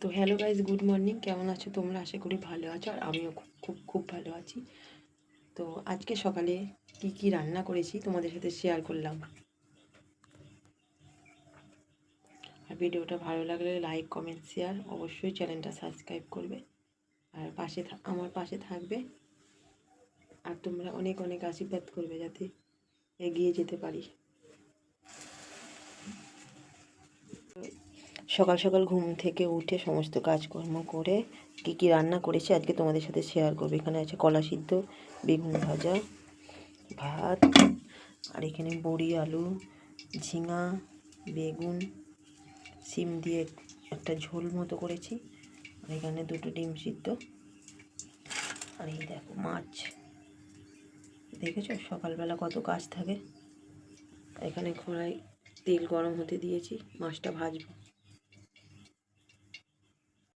তো hello guys good morning কেমন আছো? তোমরা আশা করি ভালো আছো আর আমিও খুব খুব খুব ভালো আছি। তো আজকে সকালে কি কি রান্না করেছি তোমাদের সাথে শেয়ার করলাম। আর ভিডিওটা ভালো লাগলে লাইক কমেন্ট শেয়ার অবশ্যই চ্যানেলটা সাবস্ক্রাইব করবে। আর পাশে আমার পাশে থাকবে। আর তোমরা অনেক অনেক আশীর্বাদ করবে যাতে এগিয়ে যেতে পারি। সকাল সকাল ঘুম থেকে উঠে সমস্ত কাজকর্ম করে কী কী রান্না করেছি আজকে তোমাদের সাথে শেয়ার করব। এখানে আছে কলা সিদ্ধ, বেগুন ভাজা, ভাত, আর এখানে বড়ি, আলু, ঝিঙা, বেগুন, সিম দিয়ে একটা ঝোল মতো করেছি। আর এখানে দুটো ডিম সিদ্ধ। আর এই দেখো মাছ। দেখেছ? সকালবেলা কত কাজ থাকে। এখানে কড়াই তেল গরম হতে দিয়েছি, মাছটা ভাজবো।